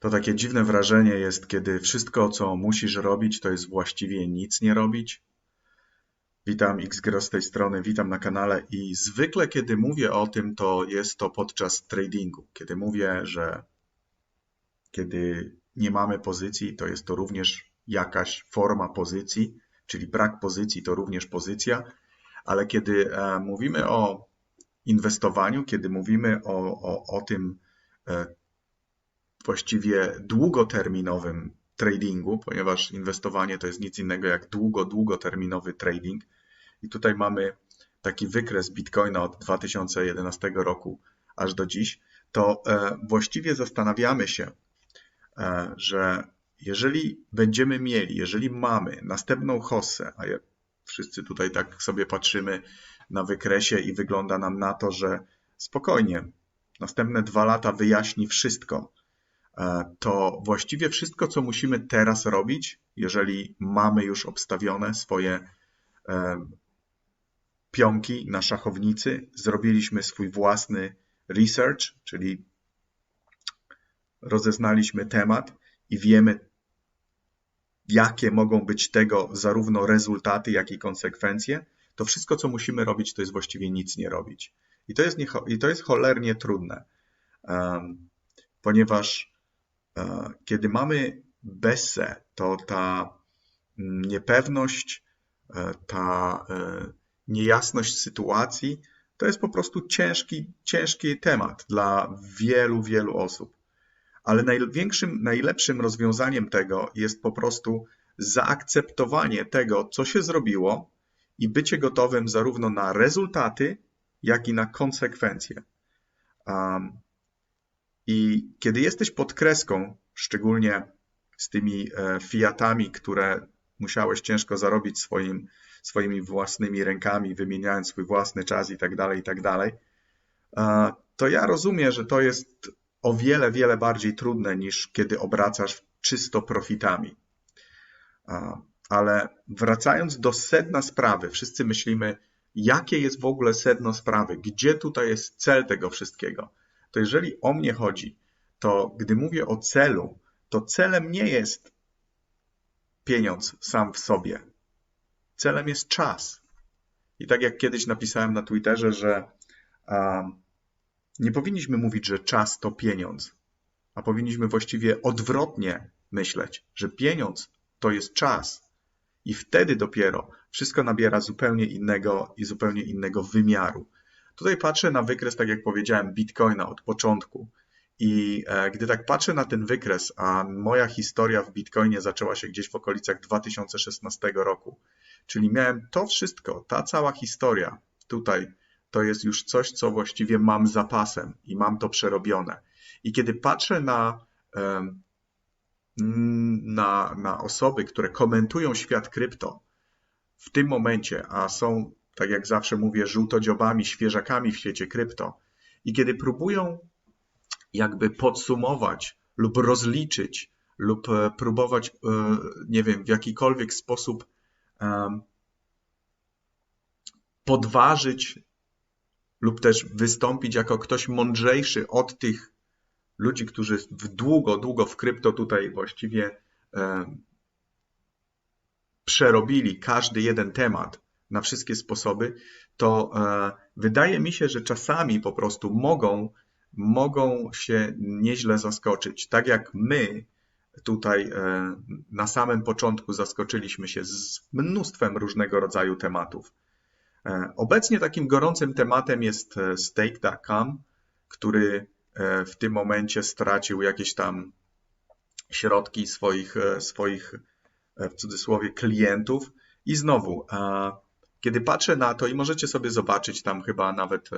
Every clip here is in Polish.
To takie dziwne wrażenie jest, kiedy wszystko, co musisz robić, to jest właściwie nic nie robić. Witam Xgro z tej strony, witam na kanale i zwykle kiedy mówię o tym, to jest to podczas tradingu. Kiedy mówię, że kiedy nie mamy pozycji, to jest to również jakaś forma pozycji, czyli brak pozycji to również pozycja, ale kiedy e, mówimy o inwestowaniu, kiedy mówimy o, o, o tym e, właściwie długoterminowym tradingu, ponieważ inwestowanie to jest nic innego jak długo, długoterminowy trading. I tutaj mamy taki wykres Bitcoina od 2011 roku aż do dziś, to e, właściwie zastanawiamy się, że jeżeli będziemy mieli, jeżeli mamy następną hossę, a wszyscy tutaj tak sobie patrzymy na wykresie i wygląda nam na to, że spokojnie, następne dwa lata wyjaśni wszystko, e, to właściwie wszystko, co musimy teraz robić, jeżeli mamy już obstawione swoje e, pionki na szachownicy, zrobiliśmy swój własny research, czyli rozeznaliśmy temat i wiemy, jakie mogą być tego zarówno rezultaty, jak i konsekwencje, to wszystko, co musimy robić, to jest właściwie nic nie robić. I to jest, nie, i to jest cholernie trudne, um, ponieważ kiedy mamy BESE, to ta niepewność, e, ta um, niejasność sytuacji, to jest po prostu ciężki, ciężki temat dla wielu, wielu osób. Ale największym, najlepszym rozwiązaniem tego jest po prostu zaakceptowanie tego, co się zrobiło i bycie gotowym zarówno na rezultaty, jak i na konsekwencje. Um, I kiedy jesteś pod kreską, szczególnie z tymi e, fiatami, które musiałeś ciężko zarobić swoim, swoimi własnymi rękami, wymieniając swój własny czas i tak dalej, i tak dalej, e, to ja rozumiem, że to jest o wiele, wiele bardziej trudne niż kiedy obracasz czysto profitami. Ale wracając do sedna sprawy, wszyscy myślimy, jakie jest w ogóle sedno sprawy, gdzie tutaj jest cel tego wszystkiego. To jeżeli o mnie chodzi, to gdy mówię o celu, to celem nie jest pieniądz sam w sobie. Celem jest czas. I tak jak kiedyś napisałem na Twitterze, że um, nie powinniśmy mówić, że czas to pieniądz, a powinniśmy właściwie odwrotnie myśleć, że pieniądz to jest czas. I wtedy dopiero wszystko nabiera zupełnie innego i zupełnie innego wymiaru. Tutaj patrzę na wykres, tak jak powiedziałem, Bitcoina od początku. I e, gdy tak patrzę na ten wykres, a moja historia w Bitcoinie zaczęła się gdzieś w okolicach 2016 roku, czyli miałem to wszystko, ta cała historia tutaj to jest już coś, co właściwie mam zapasem i mam to przerobione. I kiedy patrzę na, na, na osoby, które komentują świat krypto w tym momencie, a są, tak jak zawsze mówię, żółtodziobami, świeżakami w świecie krypto, i kiedy próbują jakby podsumować lub rozliczyć, lub e, próbować, e, nie wiem, w jakikolwiek sposób podważyć lub też wystąpić jako ktoś mądrzejszy od tych ludzi, którzy w długo, długo w krypto tutaj właściwie przerobili każdy jeden temat na wszystkie sposoby, to e, wydaje mi się, że czasami po prostu mogą, mogą się nieźle zaskoczyć. Tak jak my tutaj e, na samym początku zaskoczyliśmy się z mnóstwem różnego rodzaju tematów. E, obecnie takim gorącym tematem jest stake.com, który w tym momencie stracił jakieś tam środki swoich, swoich w cudzysłowie klientów. I znowu, kiedy patrzę na to i możecie sobie zobaczyć, tam chyba nawet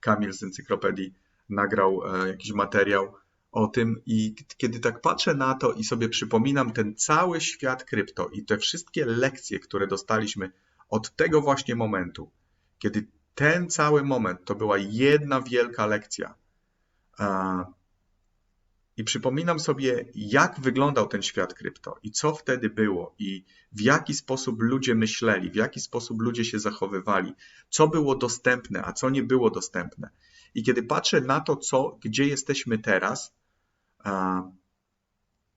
Kamil z encyklopedii nagrał jakiś materiał o tym i kiedy tak patrzę na to i sobie przypominam ten cały świat krypto i te wszystkie lekcje, które dostaliśmy od tego właśnie momentu, kiedy ten cały moment to była jedna wielka lekcja. I przypominam sobie, jak wyglądał ten świat krypto i co wtedy było, i w jaki sposób ludzie myśleli, w jaki sposób ludzie się zachowywali, co było dostępne, a co nie było dostępne. I kiedy patrzę na to, co, gdzie jesteśmy teraz,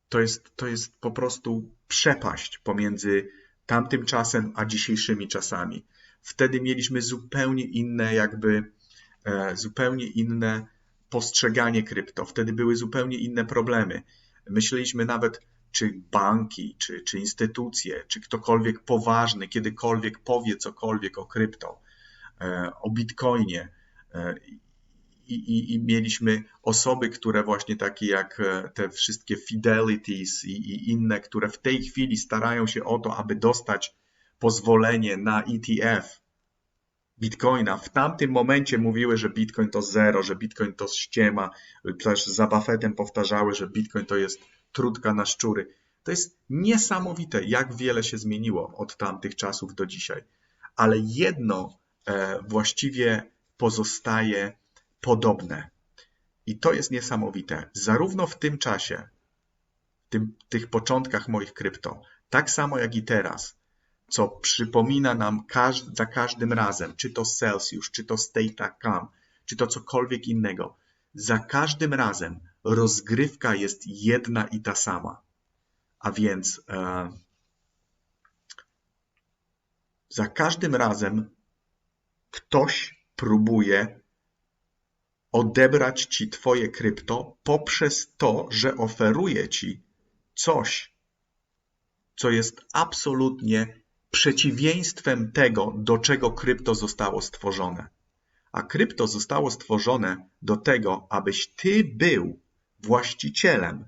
to jest, to jest po prostu przepaść pomiędzy tamtym czasem a dzisiejszymi czasami. Wtedy mieliśmy zupełnie inne, jakby e, zupełnie inne postrzeganie krypto. Wtedy były zupełnie inne problemy. Myśleliśmy nawet, czy banki, czy, czy instytucje, czy ktokolwiek poważny kiedykolwiek powie cokolwiek o krypto, e, o bitcoinie. E, I, i, I, mieliśmy osoby, które właśnie takie jak e, te wszystkie Fidelities i, i inne, które w tej chwili starają się o to, aby dostać pozwolenie na ETF Bitcoina. W tamtym momencie mówiły, że Bitcoin to zero, że Bitcoin to ściema. Też za Buffettem powtarzały, że Bitcoin to jest trudka na szczury. To jest niesamowite, jak wiele się zmieniło od tamtych czasów do dzisiaj. Ale jedno e, właściwie pozostaje podobne. I to jest niesamowite. Zarówno w tym czasie, w tym, tych początkach moich krypto, tak samo jak i teraz, co przypomina nam za każdym razem, czy to Celsius, czy to State.com, czy to cokolwiek innego, za każdym razem rozgrywka jest jedna i ta sama. A więc e, za każdym razem ktoś próbuje odebrać ci Twoje krypto poprzez to, że oferuje ci coś, co jest absolutnie przeciwieństwem tego, do czego krypto zostało stworzone. A krypto zostało stworzone do tego, abyś ty był właścicielem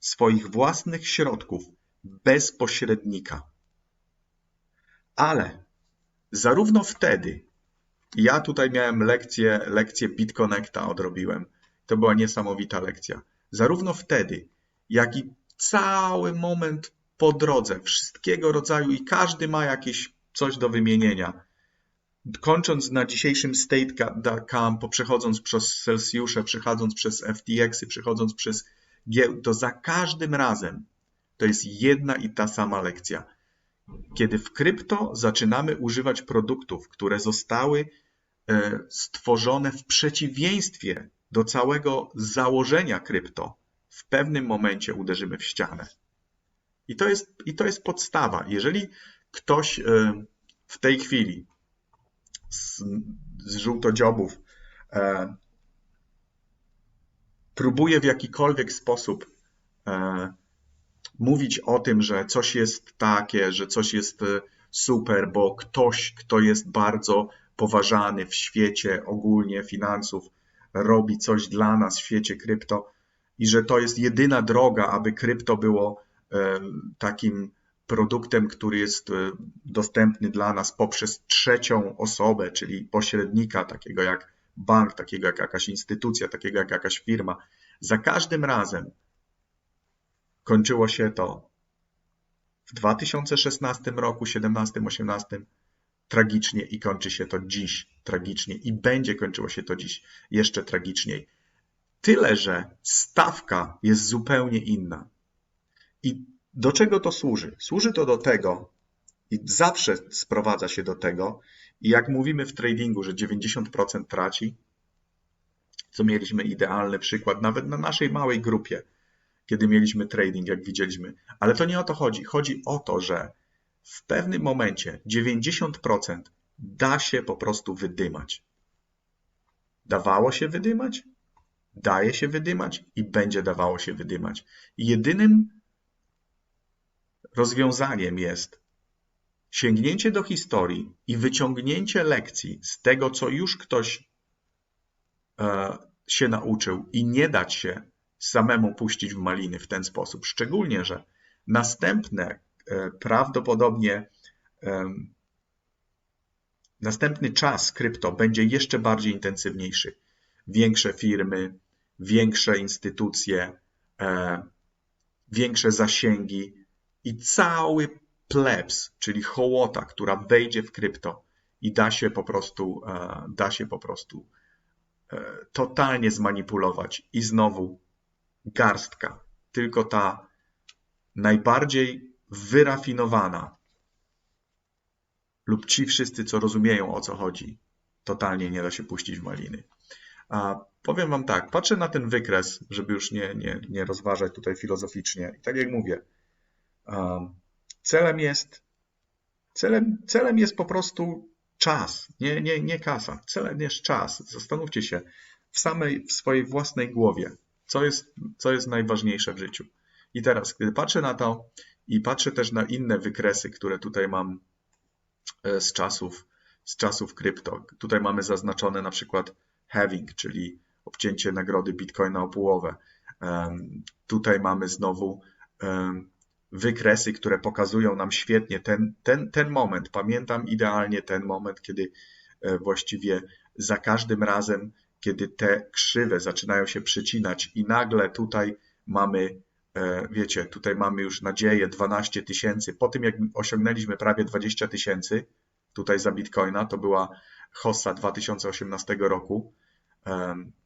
swoich własnych środków bez pośrednika. Ale zarówno wtedy, ja tutaj miałem lekcję, lekcję BitConnecta odrobiłem. To była niesamowita lekcja. Zarówno wtedy, jak i cały moment po drodze, wszystkiego rodzaju i każdy ma jakieś coś do wymienienia. Kończąc na dzisiejszym state.com, przechodząc przez Celsiusze, przechodząc przez FTX-y, przechodząc przez giełd, to za każdym razem to jest jedna i ta sama lekcja. Kiedy w krypto zaczynamy używać produktów, które zostały e, stworzone w przeciwieństwie do całego założenia krypto, w pewnym momencie uderzymy w ścianę. I to jest, i to jest podstawa. Jeżeli ktoś e, w tej chwili z, z żółtodziobów e, próbuje w jakikolwiek sposób e, mówić o tym, że coś jest takie, że coś jest super, bo ktoś, kto jest bardzo poważany w świecie ogólnie finansów, robi coś dla nas w świecie krypto i że to jest jedyna droga, aby krypto było takim produktem, który jest e, dostępny dla nas poprzez trzecią osobę, czyli pośrednika, takiego jak bank, takiego jak jakaś instytucja, takiego jak jakaś firma. Za każdym razem kończyło się to w 2016 roku, 17, 18 tragicznie i kończy się to dziś tragicznie i będzie kończyło się to dziś jeszcze tragiczniej. Tyle, że stawka jest zupełnie inna. I do czego to służy? Służy to do tego, i zawsze sprowadza się do tego, i jak mówimy w tradingu, że 90% traci, co mieliśmy idealny przykład, nawet na naszej małej grupie, kiedy mieliśmy trading, jak widzieliśmy. Ale to nie o to chodzi. Chodzi o to, że w pewnym momencie 90% da się po prostu wydymać. Dawało się wydymać, daje się wydymać i będzie dawało się wydymać. Jedynym Rozwiązaniem jest sięgnięcie do historii i wyciągnięcie lekcji z tego, co już ktoś e, się nauczył i nie dać się samemu puścić w maliny w ten sposób. Szczególnie, że następne e, prawdopodobnie następny czas krypto będzie jeszcze bardziej intensywniejszy. Większe firmy, większe instytucje, e, większe zasięgi, i cały plebs, czyli hołota, która wejdzie w krypto i da się po prostu, e, da się po prostu e, totalnie zmanipulować. I znowu garstka, tylko ta najbardziej wyrafinowana lub ci wszyscy, co rozumieją o co chodzi, totalnie nie da się puścić w maliny. A powiem Wam tak, patrzę na ten wykres, żeby już nie, nie, nie rozważać tutaj filozoficznie. I tak jak mówię, celem jest, celem, celem jest po prostu czas, nie, nie, nie kasa. Celem jest czas. Zastanówcie się w samej, w swojej własnej głowie, co jest, co jest najważniejsze w życiu. I teraz, gdy patrzę na to i patrzę też na inne wykresy, które tutaj mam e, z czasów, z czasów krypto. Tutaj mamy zaznaczone na przykład having, czyli obcięcie nagrody Bitcoina o połowę. Tutaj mamy znowu wykresy, które pokazują nam świetnie ten, ten, ten moment. Pamiętam idealnie ten moment, kiedy e, właściwie za każdym razem, kiedy te krzywe zaczynają się przecinać i nagle tutaj mamy, e, wiecie, tutaj mamy już nadzieję 12 tysięcy. Po tym, jak osiągnęliśmy prawie 20 tysięcy, tutaj za Bitcoina, to była Hossa 2018 roku.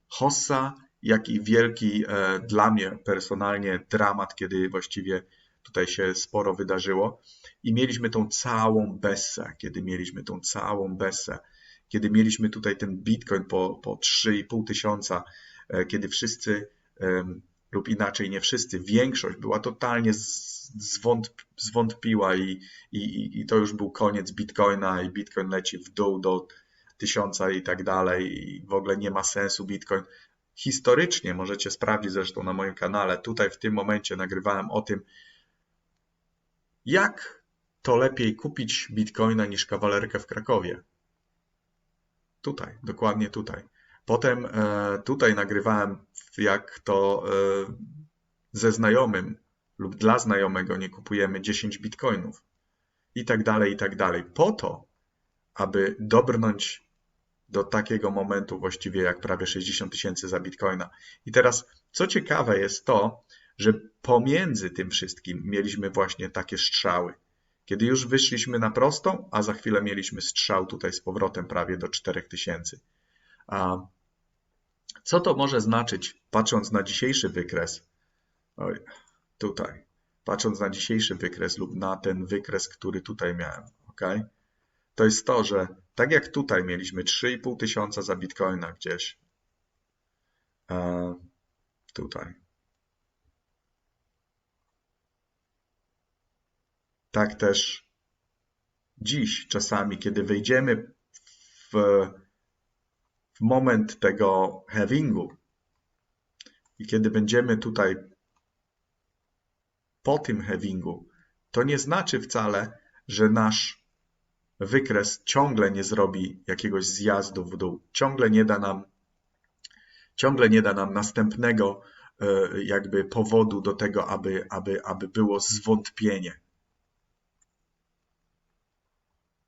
Hossa, jak i wielki e, dla mnie personalnie dramat, kiedy właściwie tutaj się sporo wydarzyło i mieliśmy tą całą bessę, kiedy mieliśmy tą całą bessę, kiedy mieliśmy tutaj ten bitcoin po, po 3,5 tysiąca, e, kiedy wszyscy lub inaczej nie wszyscy, większość była totalnie zwątp, zwątpiła i, i, i to już był koniec bitcoina i bitcoin leci w dół do tysiąca i tak dalej i w ogóle nie ma sensu bitcoin. Historycznie możecie sprawdzić zresztą na moim kanale, tutaj w tym momencie nagrywałem o tym, jak to lepiej kupić bitcoina niż kawalerkę w Krakowie? Tutaj, dokładnie tutaj. Potem e, tutaj nagrywałem, jak to e, ze znajomym lub dla znajomego nie kupujemy 10 bitcoinów i tak dalej, i tak dalej. Po to, aby dobrnąć do takiego momentu właściwie jak prawie 60 tysięcy za bitcoina. I teraz, co ciekawe jest to, że pomiędzy tym wszystkim mieliśmy właśnie takie strzały. Kiedy już wyszliśmy na prostą, a za chwilę mieliśmy strzał tutaj z powrotem prawie do 4000. A co to może znaczyć, patrząc na dzisiejszy wykres? Oj, tutaj. Patrząc na dzisiejszy wykres lub na ten wykres, który tutaj miałem, ok? To jest to, że tak jak tutaj mieliśmy 3,5 tysiąca za bitcoina gdzieś, tutaj, Tak też dziś czasami, kiedy wejdziemy w, w moment tego havingu i kiedy będziemy tutaj po tym havingu, to nie znaczy wcale, że nasz wykres ciągle nie zrobi jakiegoś zjazdu w dół, ciągle nie da nam, ciągle nie da nam następnego e, jakby powodu do tego, aby, aby, aby było zwątpienie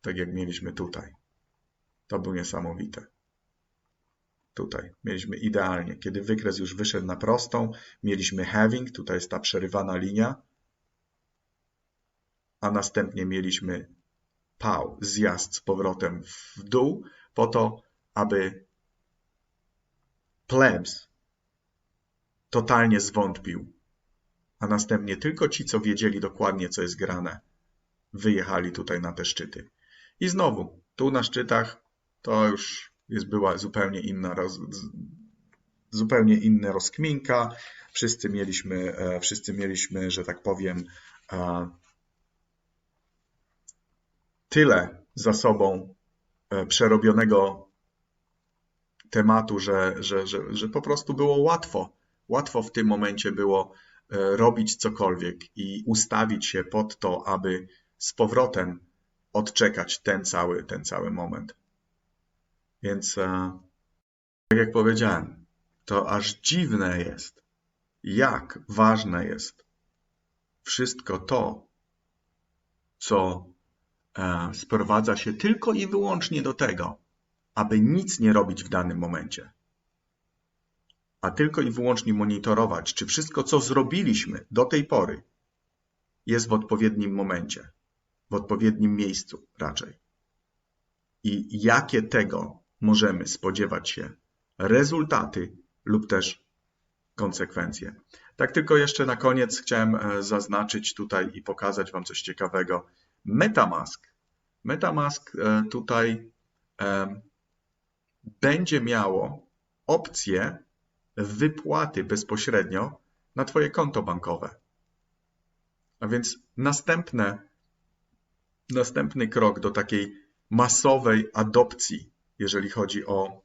tak jak mieliśmy tutaj. To było niesamowite. Tutaj mieliśmy idealnie. Kiedy wykres już wyszedł na prostą, mieliśmy having, tutaj jest ta przerywana linia, a następnie mieliśmy pał, zjazd z powrotem w dół, po to, aby plebs totalnie zwątpił, a następnie tylko ci, co wiedzieli dokładnie, co jest grane, wyjechali tutaj na te szczyty. I znowu, tu na szczytach to już jest była zupełnie inna roz, zupełnie inna rozkminka. Wszyscy mieliśmy, e, wszyscy mieliśmy, że tak powiem, e, tyle za sobą e, przerobionego tematu, że, że, że, że po prostu było łatwo. Łatwo w tym momencie było robić cokolwiek i ustawić się pod to, aby z powrotem odczekać ten cały, ten cały moment. Więc, e, tak jak powiedziałem, to aż dziwne jest, jak ważne jest wszystko to, co e, sprowadza się tylko i wyłącznie do tego, aby nic nie robić w danym momencie, a tylko i wyłącznie monitorować, czy wszystko, co zrobiliśmy do tej pory, jest w odpowiednim momencie w odpowiednim miejscu raczej. I jakie tego możemy spodziewać się rezultaty lub też konsekwencje. Tak tylko jeszcze na koniec chciałem e, zaznaczyć tutaj i pokazać Wam coś ciekawego. Metamask. Metamask e, tutaj e, będzie miało opcję wypłaty bezpośrednio na Twoje konto bankowe. A więc następne, następny krok do takiej masowej adopcji, jeżeli chodzi o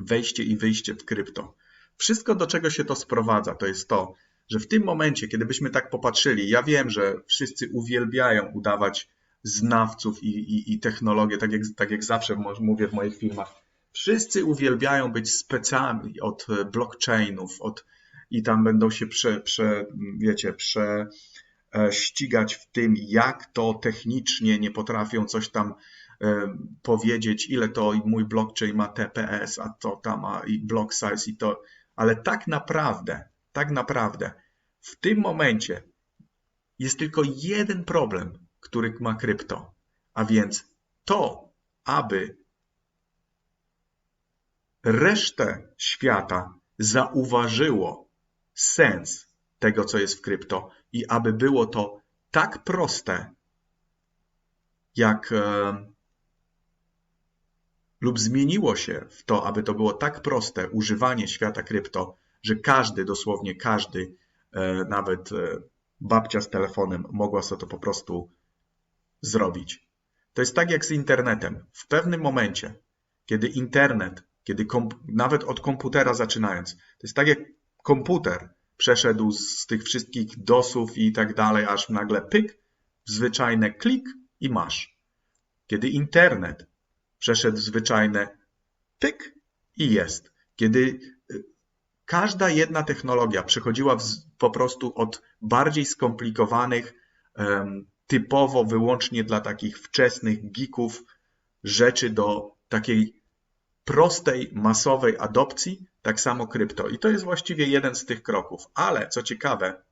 wejście i wyjście w krypto. Wszystko, do czego się to sprowadza, to jest to, że w tym momencie, kiedy byśmy tak popatrzyli, ja wiem, że wszyscy uwielbiają udawać znawców i, i, i technologię, tak jak, tak jak zawsze mówię w moich filmach. Wszyscy uwielbiają być specami od blockchainów, od, i tam będą się prze, prze, wiecie, prze, ścigać w tym, jak to technicznie nie potrafią coś tam e, powiedzieć, ile to mój blockchain ma TPS, a to tam ma i block size i to, ale tak naprawdę, tak naprawdę w tym momencie jest tylko jeden problem, który ma krypto, a więc to, aby resztę świata zauważyło sens tego, co jest w krypto i aby było to tak proste, jak e, lub zmieniło się w to, aby to było tak proste używanie świata krypto, że każdy, dosłownie każdy, e, nawet e, babcia z telefonem mogła sobie to po prostu zrobić. To jest tak jak z internetem. W pewnym momencie, kiedy internet, kiedy nawet od komputera zaczynając, to jest tak jak komputer przeszedł z tych wszystkich dosów i tak dalej, aż nagle pyk, zwyczajne klik i masz. Kiedy internet przeszedł zwyczajne pyk i jest. Kiedy y, każda jedna technologia przechodziła po prostu od bardziej skomplikowanych, typowo wyłącznie dla takich wczesnych geeków rzeczy do takiej prostej, masowej adopcji, tak samo krypto. I to jest właściwie jeden z tych kroków. Ale co ciekawe,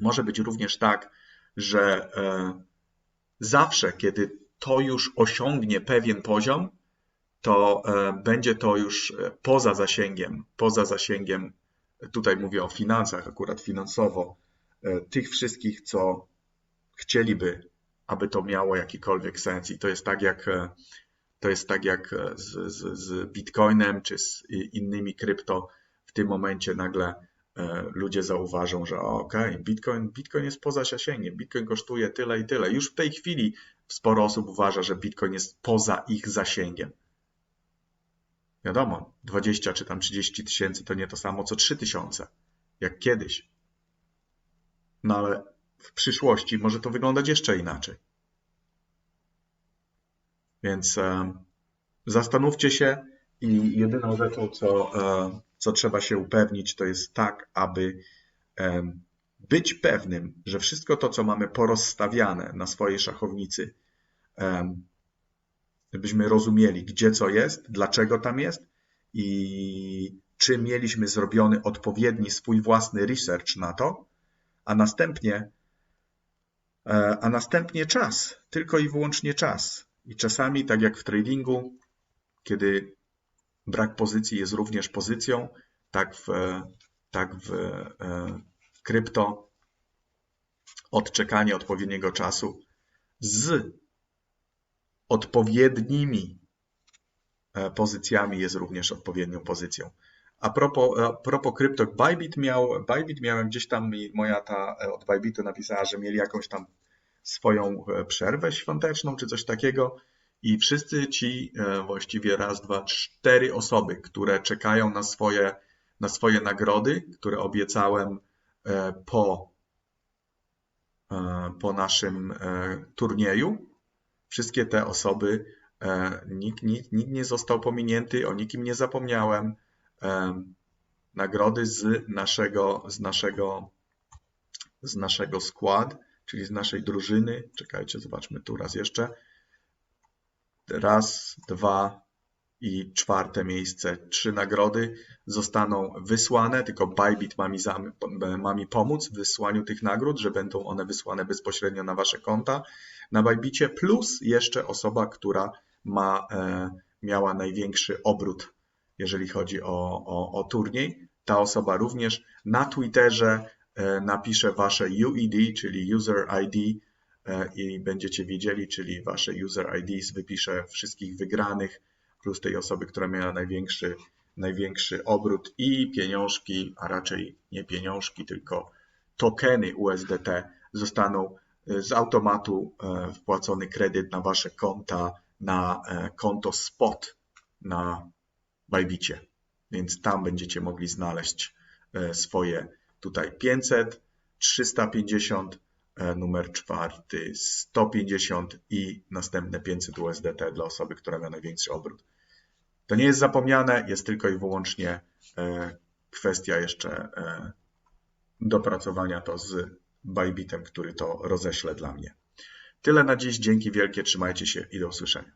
może być również tak, że e, zawsze, kiedy to już osiągnie pewien poziom, to e, będzie to już e, poza zasięgiem, poza zasięgiem, tutaj mówię o finansach, akurat finansowo, tych wszystkich, co chcieliby, aby to miało jakikolwiek sens. I to jest tak jak, to jest tak jak z, z, z Bitcoinem czy z innymi krypto. W tym momencie nagle e, ludzie zauważą, że ok, Bitcoin, Bitcoin jest poza zasięgiem, Bitcoin kosztuje tyle i tyle. Już w tej chwili sporo osób uważa, że Bitcoin jest poza ich zasięgiem. Wiadomo, 20 czy tam 30 tysięcy to nie to samo co 3 tysiące, jak kiedyś. No ale w przyszłości może to wyglądać jeszcze inaczej. Więc e, zastanówcie się i jedyną rzeczą, co, e, co trzeba się upewnić, to jest tak, aby e, być pewnym, że wszystko to, co mamy porozstawiane na swojej szachownicy, żebyśmy rozumieli, gdzie co jest, dlaczego tam jest i czy mieliśmy zrobiony odpowiedni swój własny research na to, a następnie a następnie czas, tylko i wyłącznie czas. I czasami, tak jak w tradingu, kiedy brak pozycji jest również pozycją, tak w, tak w, e, krypto odczekanie odpowiedniego czasu z odpowiednimi e, pozycjami jest również odpowiednią pozycją. A propos, a propos krypto, Bybit miał, Bybit miałem gdzieś tam, moja ta od Bybitu napisała, że mieli jakąś tam swoją e, przerwę świąteczną czy coś takiego i wszyscy ci e, właściwie raz, dwa, cztery osoby, które czekają na swoje, na swoje nagrody, które obiecałem e, po, po naszym turnieju, wszystkie te osoby, nikt, nikt, nikt nie został pominięty, o nikim nie zapomniałem. Nagrody z naszego, z naszego, z naszego skład czyli z naszej drużyny. Czekajcie, zobaczmy tu raz jeszcze. Raz, dwa i czwarte miejsce. Trzy nagrody zostaną wysłane, tylko Bybit ma mi, ma mi pomóc w wysłaniu tych nagród, że będą one wysłane bezpośrednio na wasze konta na Bybicie, plus jeszcze osoba, która ma, e, miała największy obrót, jeżeli chodzi o, o, o turniej. Ta osoba również na Twitterze napiszę wasze UID, czyli User ID e, i będziecie wiedzieli, czyli wasze User IDs wypiszę wszystkich wygranych plus tej osoby, która miała największy, największy obrót i pieniążki, a raczej nie pieniążki, tylko tokeny USDT zostaną e, z automatu e, wpłacony kredyt na wasze konta, na e, konto spot na Bybicie. Więc tam będziecie mogli znaleźć swoje tutaj 500, 350, numer czwarty 150 i następne 500 USDT dla osoby, która ma największy obrót. To nie jest zapomniane, jest tylko i wyłącznie kwestia jeszcze dopracowania to z Bybitem, który to roześle dla mnie. Tyle na dziś. Dzięki wielkie. Trzymajcie się i do usłyszenia.